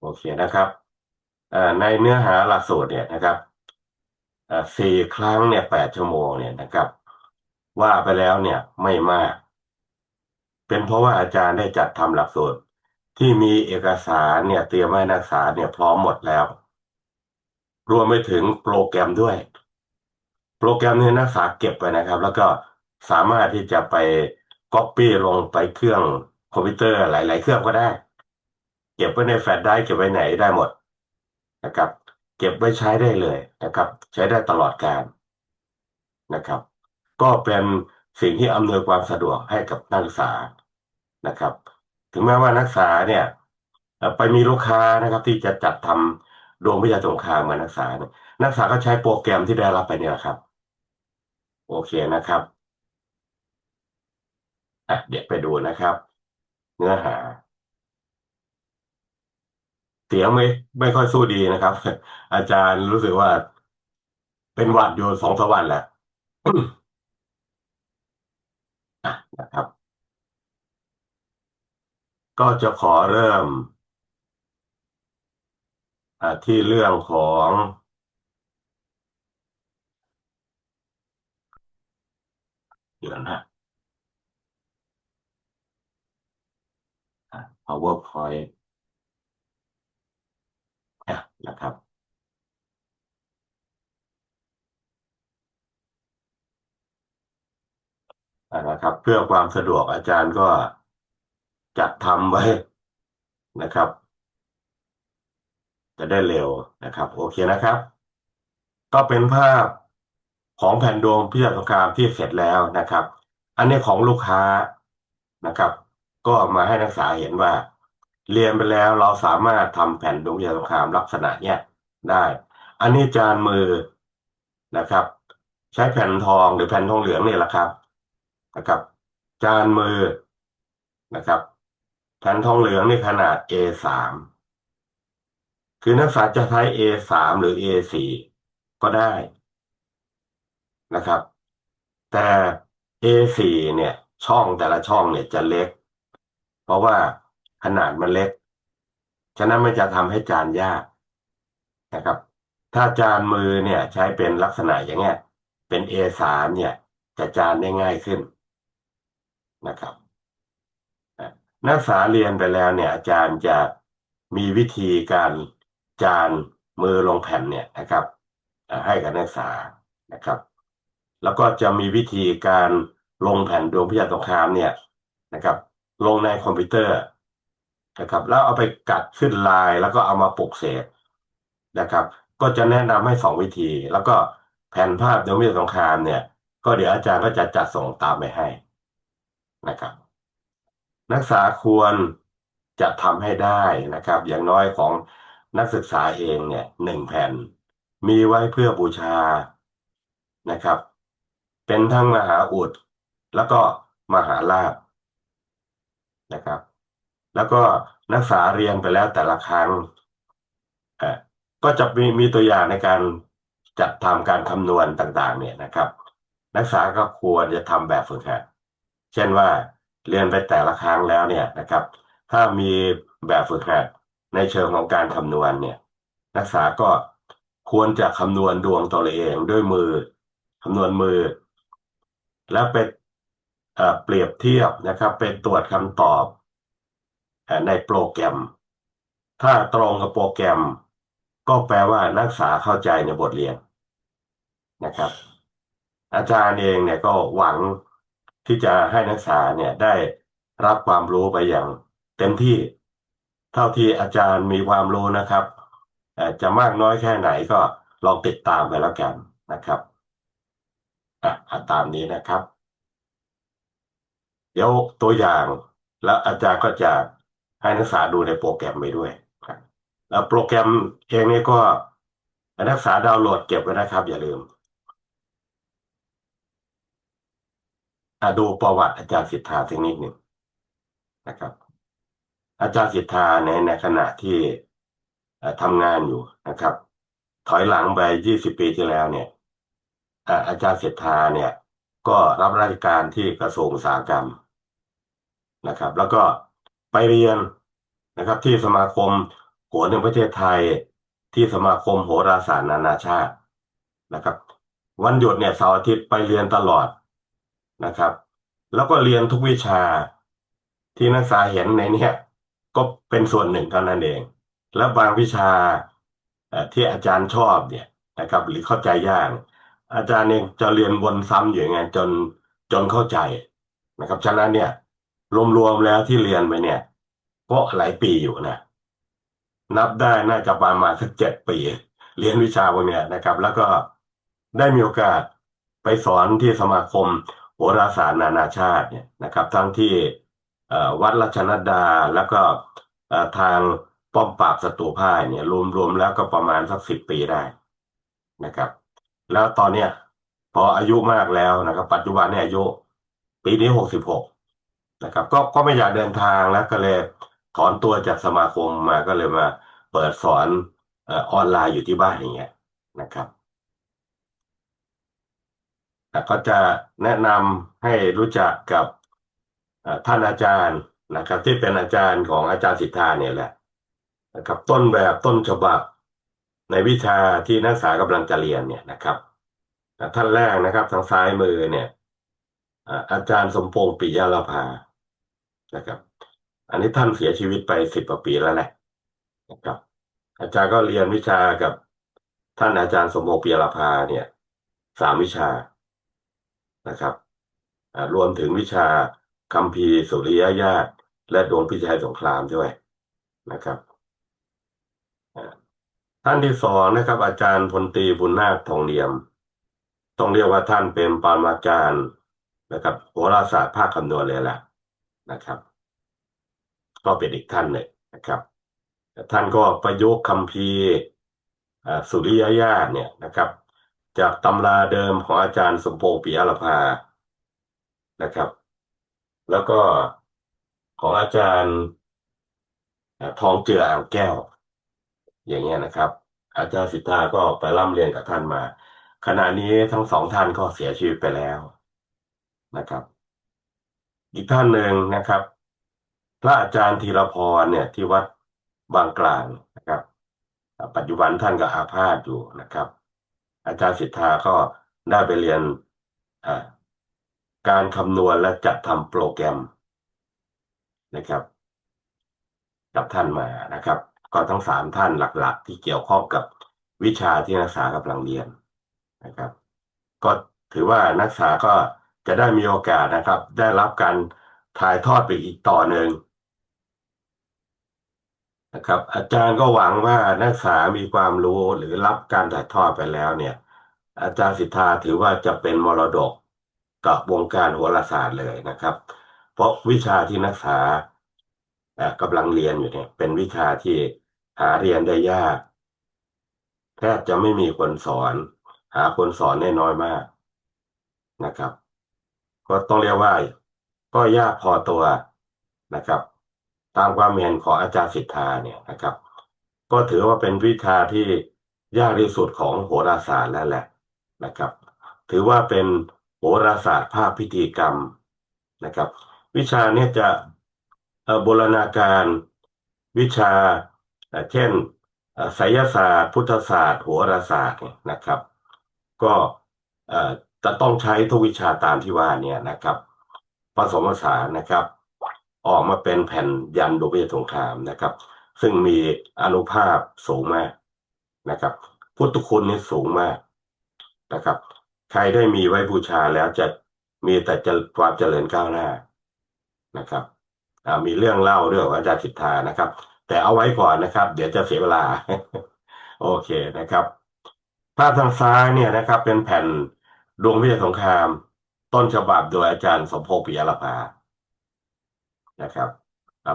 โอเคนะครับในเนื้อหาหลักสูตรเนี่ยนะครับสี่ครั้งเนี่ยแปดชั่วโมงเนี่ยนะครับ ว่าไปแล้วเนี่ยไม่มาก เป็นเพราะว่าอาจารย์ได้จัดทำหลักสูตร ที่มีเอกสารเนี่ยเตรียมให้นักศึกษาเนี่ยพร้อมหมดแล้ว รวมไปถึงโปรแกรมด้วย โปรแกรมนี้นักศึกษาเก็บไว้นะครับ แล้วก็สามารถที่จะไปก๊อปปี้ลงไปเครื่องคอมพิวเตอร์หลาย ๆ เครื่องก็ได้ เก็บไว้ในแฟลชไดรฟ์เก็บไว้ไหนได้หมดนะครับ เก็บไว้ใช้ได้เลยนะครับ ใช้ได้ตลอดการนะครับ ก็เป็นสิ่งที่อำนวยความสะดวกให้กับนักศึกษานะครับ ถึงแม้ว่านักศึกษาเนี่ยไปมีลูกค้านะครับ ที่จะจัดทำดวงวิทยาสงครามมานักศึกษานักศึกษาก็ใช้โปรแกรมที่ได้รับไปเนี่ยครับ โอเคนะครับอะเดี๋ยวไปดูนะครับ เนื้อหา เสียงไม่ไม่ค่อยสู้ดีนะครับ อาจารย์รู้สึกว่าเป็นหวัดอยู่สองสามวันแหละอะนะครับ ก็จะขอเริ่มอ่าที่เรื่องของเดี๋ยวนะ PowerPoint นะครับอ่านะครับ เพื่อความสะดวกอาจารย์ก็จัดทำไว้นะครับ จะได้เร็วนะครับ โอเคนะครับ ก็เป็นภาพของแผ่นดวงพิจารสงครามที่เสร็จแล้วนะครับ อันนี้ของลูกค้านะครับ ก็มาให้นักศึกษาเห็นว่า เรียนไปแล้วเราสามารถทำแผ่นดวงวิทยาสงครามลักษณะเนี้ยได้ อันนี้จานมือนะครับ ใช้แผ่นทองหรือแผ่นทองเหลืองนี่แหละครับนะครับ จานมือนะครับแผ่นทองเหลืองนี่ขนาด A3 คือนักศึกษาจะใช้ A3 หรือ A4 ก็ได้นะครับ แต่ A4 เนี่ย ช่องแต่ละช่องเนี่ยจะเล็ก เพราะว่า ขนาดมันเล็ก ฉะนั้นมันจะทำให้จานยากนะครับ ถ้าจานมือเนี่ยใช้เป็นลักษณะอย่างเงี้ย เป็น A3 เนี่ยจะจานได้ง่ายขึ้นนะครับ นักศึกษาเรียนไปแล้วเนี่ย อาจารย์จะมีวิธีการจานมือลงแผ่นเนี่ยนะครับ ให้กับนักศึกษานะครับ แล้วก็จะมีวิธีการลงแผ่นดวงพิทยาสงครามเนี่ยนะครับ ลงในคอมพิวเตอร์ นะครับ แล้วเอาไปกัดขึ้นลายแล้วก็เอามาปลุกเสกนะครับ ก็จะแนะนำให้สองวิธี แล้วก็แผ่นภาพเดวงพิทยาสงครามเนี่ย ก็เดี๋ยวอาจารย์ก็จะจัดส่งตามไปให้นะครับ นักศึกษาควรจะทำให้ได้นะครับ อย่างน้อยของนักศึกษาเองเนี่ยหนึ่งแผ่น มีไว้เพื่อบูชานะครับ เป็นทั้งมหาอุดแล้วก็มหาลาภนะครับ แล้วก็นักศึกษาเรียนไปแล้วแต่ละครั้งอ่อก็จะมีมีตัวอย่างในการจัดทำการคำนวณต่าง ๆ เนี่ยนะครับ นักศึกษาก็ควรจะทำแบบฝึกหัดเช่นว่าเรียนไปแต่ละครั้งแล้วเนี่ยนะครับ ถ้ามีแบบฝึกหัดในเชิงของการคำนวณเนี่ย นักศึกษาก็ควรจะคำนวณดวงตัวเองด้วยมือคำนวณมือ แล้วไปเอ่อเปรียบเทียบนะครับไปตรวจคำตอบ ในโปรแกรม ถ้าตรงกับโปรแกรม ก็แปลว่านักศึกษาเข้าใจในบทเรียนนะครับ อาจารย์เองเนี่ยก็หวังที่จะให้นักศึกษาเนี่ยได้รับความรู้ไปอย่างเต็มที่เท่าที่อาจารย์มีความรู้นะครับจะมากน้อยแค่ไหนก็ลองติดตามไปแล้วกันนะครับอะอะตามนี้นะครับ เดี๋ยวตัวอย่างแล้วอาจารย์ก็จะ ให้นักศึกษาดูในโปรแกรมไปด้วยครับแล้วโปรแกรมเองนี่ก็นักศึกษาดาวน์โหลดเก็บไว้นะครับ อย่าลืมอะดูประวัติอาจารย์สิทธาสักนิดหนึ่งนะครับ อาจารย์สิทธาในในขณะที่ทำงานอยู่นะครับ ถอยหลังไป20ปีที่แล้วเนี่ยอาจารย์สิทธาเนี่ย ก็รับราชการที่กระทรวงอุตสาหกรรมนะครับ แล้วก็ ไปเรียนนะครับ ที่สมาคมโหรแห่งประเทศไทย ที่สมาคมโหราศาสตร์นานาชาตินะครับ วันหยุดเนี่ยเสาร์อาทิตย์ไปเรียนตลอดนะครับ แล้วก็เรียนทุกวิชาที่นักศึกษาเห็นในเนี้ยก็เป็นส่วนหนึ่งเท่านั้นเอง แล้วบางวิชาที่อาจารย์ชอบเนี่ยนะครับ หรือเข้าใจยากอาจารย์เองจะเรียนวนซ้ำอยู่อย่างไงจนจนเข้าใจนะครับ ฉะนั้นเนี่ย รวมๆแล้วที่เรียนไปเนี่ย ก็หลายปีอยู่นะ นับได้น่าจะประมาณสักเจ็ดปี เรียนวิชาพวกเนี้ยนะครับ แล้วก็ได้มีโอกาสไปสอนที่สมาคมโหราศาสตร์นานาชาติเนี่ยนะครับ ทั้งที่วัดราชนดาแล้วก็ทางป้อมปราบศัตรูพ่ายเนี่ย รวมๆแล้วก็ประมาณสักสิบปีได้นะครับ แล้วตอนเนี้ยพออายุมากแล้วนะครับ ปัจจุบันเนี่ยอายุ ปีนี้หกสิบหก นะครับ ก็ก็ไม่อยากเดินทางแล้วก็เลยถอนตัวจากสมาคมมาก็เลยมาเปิดสอนเอ่อออนไลน์อยู่ที่บ้านอย่างเงี้ยนะครับแต่ก็จะแนะนำให้รู้จักกับท่านอาจารย์นะครับ ที่เป็นอาจารย์ของอาจารย์สิทธาเนี่ยแหละนะครับต้นแบบต้นฉบับในวิชาที่นักศึกษากำลังจะเรียนเนี่ยนะครับท่านแรกนะครับทางซ้ายมือเนี่ยอาจารย์สมพงษ์ปิยาลภา นะครับ อันนี้ท่านเสียชีวิตไปสิบกว่าปีแล้วแหละนะครับ อาจารย์ก็เรียนวิชากับท่านอาจารย์สมพงษ์ปิยาภาเนี่ยสามวิชานะครับรวมถึงวิชาคัมภีร์สุริยญาติและดวงพิชัยสงครามด้วยนะครับท่านที่สองนะครับ อาจารย์พลตรีบุญนาคทองเนียม ต้องเรียกว่าท่านเป็นปรมาจารย์นะครับโหราศาสตร์ภาคคำนวณเลยแหละ นะครับ ก็เป็นอีกท่านหนึ่งนะครับท่านก็ประยุกต์คัมภีสุริยญาติเนี่ยนะครับ จากตำราเดิมของอาจารย์สมพปิยลภานะครับ แล้วก็ของอาจารย์ทองเจืออ่างแก้ว อย่างเงี้ยนะครับ อาจารย์สิทธาก็ไปร่ำเรียนกับท่านมา ขณะนี้ทั้งสองท่านก็เสียชีวิตไปแล้วนะครับ อีกท่านหนึ่งนะครับ พระอาจารย์ธีรพรเนี่ยที่วัดบางกลางนะครับ ปัจจุบันท่านก็อาพาธอยู่นะครับ อาจารย์สิทธาก็ได้ไปเรียนการคำนวณและจัดทำโปรแกรมนะครับกับท่านมานะครับ ก็ทั้งสามท่านหลัก ๆ ที่เกี่ยวข้องกับวิชาที่นักศึกษากำลังเรียนนะครับ ก็ถือว่านักศึกษาก็ จะได้มีโอกาสนะครับ ได้รับการถ่ายทอดไปอีกต่อหนึ่งนะครับ อาจารย์ก็หวังว่านักศึกษามีความรู้หรือรับการถ่ายทอดไปแล้วเนี่ย อาจารย์สิทธาถือว่าจะเป็นมรดกกับวงการโหราศาสตร์เลยนะครับ เพราะวิชาที่นักศึกษากำลังเรียนอยู่เนี่ย เป็นวิชาที่หาเรียนได้ยากแทบจะไม่มีคนสอน หาคนสอนได้น้อยมากนะครับ ก็ต้องเรียกว่า ก็ยากพอตัวนะครับ ตามความเห็นของอาจารย์สิทธาเนี่ยนะครับ ก็ถือว่าเป็นวิชาที่ยากที่สุดของโหราศาสตร์แล้วแหละนะครับ ถือว่าเป็นโหราศาสตร์ภาคพิธีกรรมนะครับ วิชาเนี้จะเอ่อบูรณาการวิชาเช่นไสยศาสตร์ พุทธศาสตร์โหราศาสตร์นะครับ ก็ จะต้องใช้ทุกวิชาตามที่ว่าเนี่ยนะครับผสมผสานนะครับ ออกมาเป็นแผ่นยันดวงวิญญาณสงครามนะครับ ซึ่งมีอนุภาพสูงมากนะครับ พุทธคุณนี่สูงมากนะครับ ใครได้มีไว้บูชาแล้วจะมีแต่จะความเจริญก้าวหน้านะครับมีเรื่องเล่าเรื่องของอาจารย์สิทธานะครับ แต่เอาไว้ก่อนนะครับ เดี๋ยวจะเสียเวลา โอเคนะครับ ภาพทางซ้ายเนี่ยนะครับ เป็นแผ่น ดวงวิทยาสงคราม ต้นฉบับโดยอาจารย์สมพงษ์ปิยลภานะครับ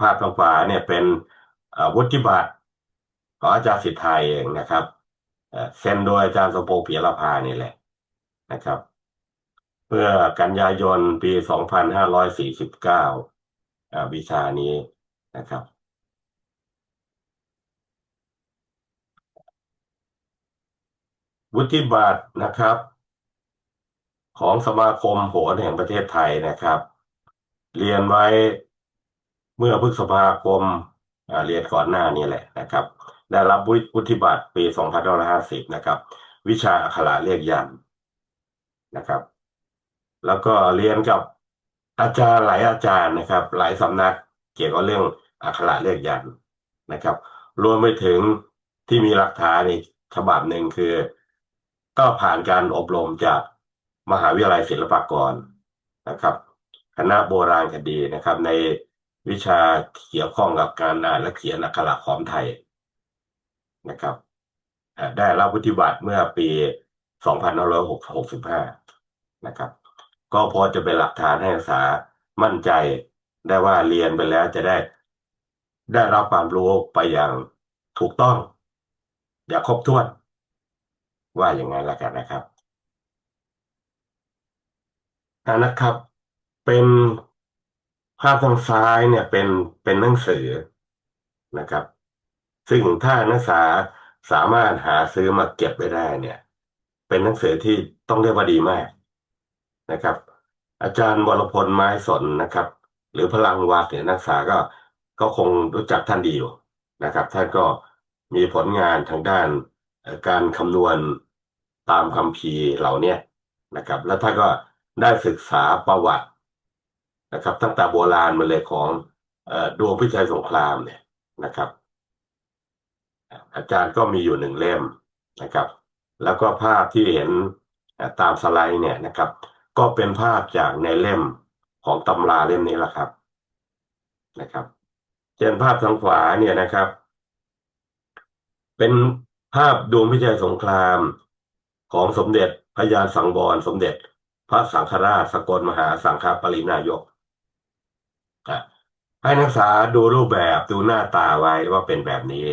ภาพทางขวาเนี่ยเป็นวุฒิบัตรของอาจารย์สิทธาเองนะครับเซ็นโดยอาจารย์สมพงษ์ปิยลภานี่แหละนะครับเพื่อกันยายนปี 2549อ่าวิชานี้นะครับ วุฒิบัตรนะครับ ของสมาคมโหรแห่งประเทศไทยนะครับ เรียนไว้เมื่อพฤษภาคมเรียนก่อนหน้านี่แหละนะครับ ได้รับวุฒิบัตรปี 2550 นะครับ วิชาอักขระเลขยันนะครับ แล้วก็เรียนกับอาจารย์หลายอาจารย์นะครับ หลายสำนักเกี่ยวกับเรื่องอักขระเลขยันนะครับ รวมไปถึงที่มีหลักฐานอีกฉบับหนึ่งคือ ก็ผ่านการอบรมจาก มหาวิทยาลัยศิลปากรนะครับ คณะโบราณคดีนะครับ ในวิชาเกี่ยวข้องกับการอ่านและเขียนอักขระขอมไทยนะครับได้รับวุฒิบัตรเมื่อปี 2565 นะครับ ก็พอจะเป็นหลักฐานให้นักศึกษามั่นใจได้ว่าเรียนไปแล้วจะได้ ได้รับความรู้ไปอย่างถูกต้อง อย่างครบถ้วน ว่าอย่างนั้นล้วกันนะครับ อ่านะครับ เป็นภาพทางซ้ายเนี่ยเป็นเป็นหนังสือนะครับ ซึ่งถ้านักศึกษาสามารถหาซื้อมาเก็บไว้ได้เนี่ย เป็นหนังสือที่ต้องเรียกว่าดีมากนะครับ อาจารย์วรพลไม้สนนะครับ หรือพลังวัดเนี่ยนักศึกษาก็ก็คงรู้จักท่านดีอยู่นะครับ ท่านก็มีผลงานทางด้านการคำนวณตามคัมภีร์เหล่านี้นะครับ แล้วท่านก็ ได้ศึกษาประวัตินะครับ ตั้งแต่โบราณมาเลยของอดวงพิชัยสงครามเนี่ยนะครับ อาจารย์ก็มีอยู่หนึ่งเล่มนะครับ แล้วก็ภาพที่เห็นตามสไลด์เนี่ยนะครับ ก็เป็นภาพจากในเล่มของตำราเล่มนี้แหละครับนะครับเช่นภาพทางขวาเนี่ยนะครับ เป็นภาพดวงพิชัยสงครามของสมเด็จพระยาสังวรสมเด็จ พระสังฆราชสกลมหาสังฆปรินายกให้นักศึกษาดูรูปแบบดูหน้าตาไว้ว่าเป็นแบบนี้